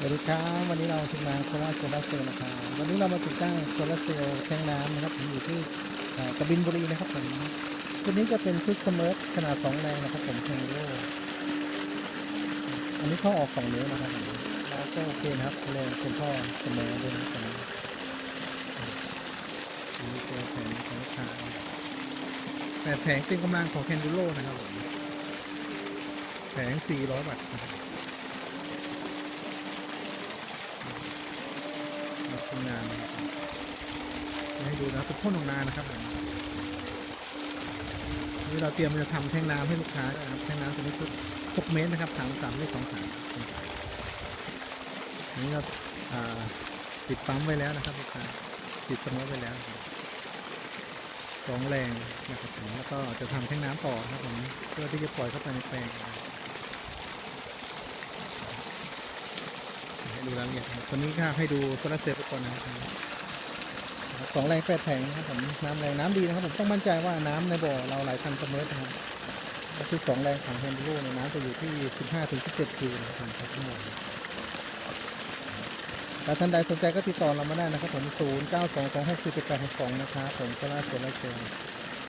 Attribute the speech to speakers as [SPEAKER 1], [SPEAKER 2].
[SPEAKER 1] สวัสดีครับวันนี้เราทีมาโซลาร์โซลาเซลล์นะครับวันนี้เรามาติดตั้งโซลาเซลล์แทงน้ำนะครับผมอยู่ที่เอ่อกบินบุรีนะครับผมชุดนี้จะเป็นชุดเสมอขนาด2แรงนะครับผมเทงโลอันนี้เข้าออก2นิ้วนะครับผมแล้วก็โอเคนะครับแรงเป็นท่อเสมอด้วยนะครับนี่ตัวแผงของขาแต่แผงเป็นกำลังของแคนดูโลนะครับผมแผง400วัตต์นะครับ ทำงานนะครับให้ดูนะเป็นพ่นออกนานะครับนี่เราเตรียมจะทำแท่งน้ำให้ลูกค้าด้วยนะครับ แท่งน้ำตัวนี้คือ6เมตรนะครับถามสามเลขสองถังอันนี้เราติดปั๊มไว้แล้วนะครับลูกค้าติดสมอไว้แล้วสองแรงนะครับแล้วก็จะทำแท่งน้ำต่อนะครับผมเพื่อที่จะปล่อยเข้าไปในแปลงนะค รายละเอียดครับตัวนี้ก็ให้ดูโซลาเซลล์ไปก่อนนะครับสองแรงแปดแผงนะครับผมน้ำแรงน้ำดีนะครับผมต้องมั่นใจว่าน้ำในบ่อเราไหลพันเสมอนะครับก็คือสองแรงของแฮนด์ลูในน้ำจะอยู่ที่15ถึง17คิวนะครับต่อชั่วโมงถ้าท่านใดสนใจก็ติดต่อเรามาได้นะครับผม0 9 2 2 6 4 8 6 2นะครับผมโซลาร์เซลล์